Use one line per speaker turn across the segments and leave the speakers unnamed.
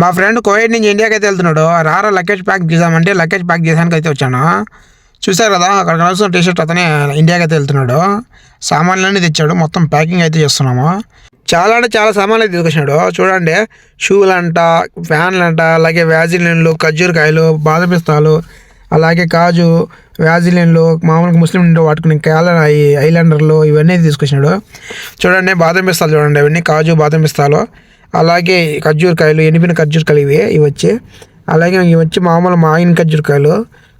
మా friend Covid నుంచి ఇండియాకి అయితే వెళ్తున్నాడు రారా లగేజ్ ప్యాక్ చేద్దామంటే లగేజ్ ప్యాక్ చేసానికి అయితే వచ్చాను. చూసారు కదా అక్కడ కలుస్తున్న టీషర్ట్ అతనే ఇండియాకి అయితే వెళ్తున్నాడు. సామాన్లన్నీ తెచ్చాడు. మొత్తం ప్యాకింగ్ అయితే చేస్తున్నాము. చాలా అంటే చాలా సామాన్లు అయితే తీసుకొచ్చినాడు. చూడండి షూలు అంట ఫ్యాన్లు అంట అలాగే వ్యాజిలిన్లు ఖర్జూరకాయలు బాదం పిస్తాలు అలాగే కాజు వ్యాజిలిన్లు మామూలుగా ముస్లిం ఇంట్లో వాడుకునే క్యాలర్ ఐలాండర్లు ఇవన్నీ తీసుకొచ్చినాడు. చూడండి బాదం పిస్తాలు చూడండి అవన్నీ కాజు బాదం పిస్తాలు. అలాగే ఖర్జూరకాయలు ఎండిపోయిన ఖర్జూరకాయలు ఇవి ఇవి వచ్చి. అలాగే ఇవి వచ్చి మామూలు మాగిన ఖర్జూరకాయలు.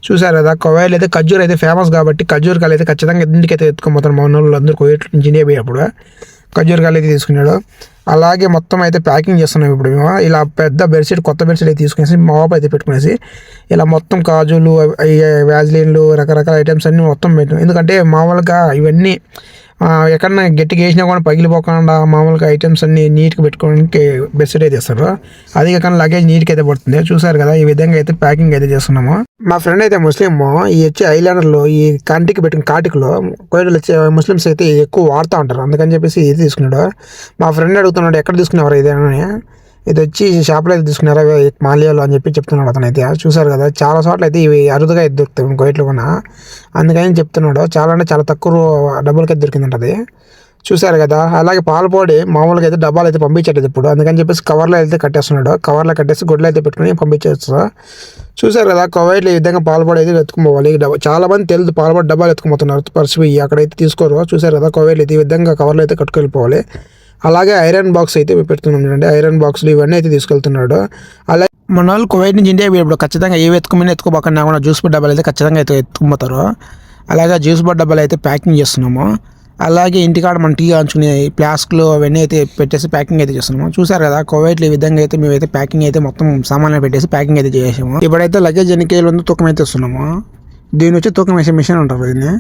చూసారు కదా కోవైల్ అయితే ఖర్జూర్ అయితే ఫేమస్ కాబట్టి ఖర్జూరకాయలు అయితే ఖచ్చితంగా ఇంటికి అయితే ఎత్తుకోబోతారు మా వాళ్ళు అందరూ కోవిడ్ నుంచి ఇండియా పోయినప్పుడు ఖర్జూరకాయలు అయితే తీసుకున్నాడు. అలాగే మొత్తం అయితే ప్యాకింగ్ చేస్తున్నాం ఇప్పుడు మేము. ఇలా పెద్ద బెడ్షీట్ కొత్త బెడ్షీట్ అయితే తీసుకునేసి మా బాబు అయితే పెట్టుకునేసి ఇలా మొత్తం కాజులు అవి రకరకాల ఐటమ్స్ అన్నీ మొత్తం పెట్టాం. ఎందుకంటే మామూలుగా ఇవన్నీ ఎక్కడన్నా గట్టిగా వేసినా కూడా పగిలిపోకుండా మామూలుగా ఐటమ్స్ అన్ని నీట్గా పెట్టుకోవడానికి బెస్ట్ అయితే ఇస్తారు అది కాకుండా లగేజ్ నీట్గా అయితే పడుతుంది. చూసారు కదా ఈ విధంగా అయితే ప్యాకింగ్ అయితే చేస్తున్నాము. మా ఫ్రెండ్ అయితే ముస్లిం ఈ వచ్చి ఐలాండర్లో ఈ కంటికి పెట్టిన కాటికలో కోయిలు వచ్చే ముస్లిమ్స్ అయితే ఎక్కువ వాడుతూ ఉంటారు. అందుకని చెప్పేసి ఇది తీసుకున్నాడు. మా ఫ్రెండ్ అడుగుతున్నాడు ఎక్కడ తీసుకునేవారు ఇదేనని? ఇది వచ్చి షాప్లో అయితే తీసుకున్నారా? మాలియాలో అని చెప్పి చెప్తున్నాడు అతను అయితే చూసారు కదా చాలా చోట్ల అయితే ఇవి అరుదుగా అయితే దొరుకుతాయి కోయిట్లో కూడా. అందుకని చెప్తున్నాడు. చాలా అంటే చాలా తక్కువ డబ్బులకి అయితే దొరికిందంట అది. చూసారు కదా అలాగే పాలపొడి మామూలుగా అయితే డబ్బాలు అయితే పంపించట్లేదు ఇప్పుడు. అందుకని చెప్పేసి కవర్లో అయితే కట్టేస్తున్నాడు. కవర్లో కట్టేసి గుడ్లు అయితే పెట్టుకుని పంపించేస్తా. చూసారు కదా కోవైట్లో ఈ విధంగా పాలపొడి అయితే ఎత్తుకుపోవాలి. డబ్బా చాలా మంది తెలుసు పాలపొడి డబ్బాలు ఎత్తుకుపోతున్నారు. పరిచిపోయి అక్కడైతే తీసుకోరు. చూసారు కదా కోవైట్లో అయితే ఈ విధంగా కవర్లో అయితే కట్టుకెళ్ళిపోవాలి. అలాగే ఐరన్ బాక్స్ అయితే పెడుతున్నాం చూడండి. ఐరన్ బాక్స్లు ఇవన్నీ అయితే తీసుకెళ్తున్నాడు. అలాగే మన వాళ్ళు కువైట్ నుంచి ఇండియా ఇప్పుడు ఖచ్చితంగా ఏవి ఎత్తుకుమని ఎత్తుకోబోకుండా. కూడా జ్యూస్ బడ్ డబ్బాలు అయితే ఖచ్చితంగా అయితే ఎత్తుకుపోతారు. అలాగే జ్యూస్ బడ్ డబ్బాలు అయితే ప్యాకింగ్ చేస్తున్నాము. అలాగే ఇంటికాడ మనం టీ కాంచుకునే ప్లాస్క్లు అవన్నీ అయితే పెట్టేసి ప్యాకింగ్ అయితే చేస్తున్నాము. చూసారు కదా కోవైట్లు ఈ విధంగా అయితే మేమైతే ప్యాకింగ్ అయితే మొత్తం సామాన్లు పెట్టేసి ప్యాకింగ్ అయితే చేసాము ఇప్పుడైతే లగేజ్ ఎన్ని కేజీలు ఉందో తూకం అయితే వస్తున్నాము దీని వచ్చి తూకం వేసే మిషన్ ఉంటారు దీన్ని.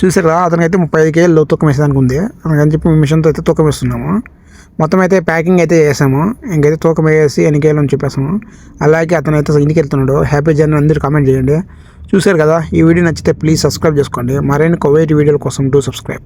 చూసారా అతనికి అయితే ముప్పై ఐదు కేజీలు తూకం వేసేదానికి ఉంది. అని చెప్పి మిషన్తో అయితే తూకం వేస్తున్నాము. మొత్తం అయితే ప్యాకింగ్ అయితే చేసాము. ఇంకైతే తూకం వేసి ఎన్ని కేజీలు అని చెప్పేసాము. అలాగే అతను అయితే ఇంటికి వెళ్తున్నాడు. హ్యాపీ జర్నీ అందరూ కామెంట్ చేయండి. చూసారు కదా ఈ వీడియో నచ్చితే ప్లీజ్ సబ్స్క్రైబ్ చేసుకోండి. మరైన కోవైట్ వీడియోల కోసం డూ సబ్స్క్రైబ్.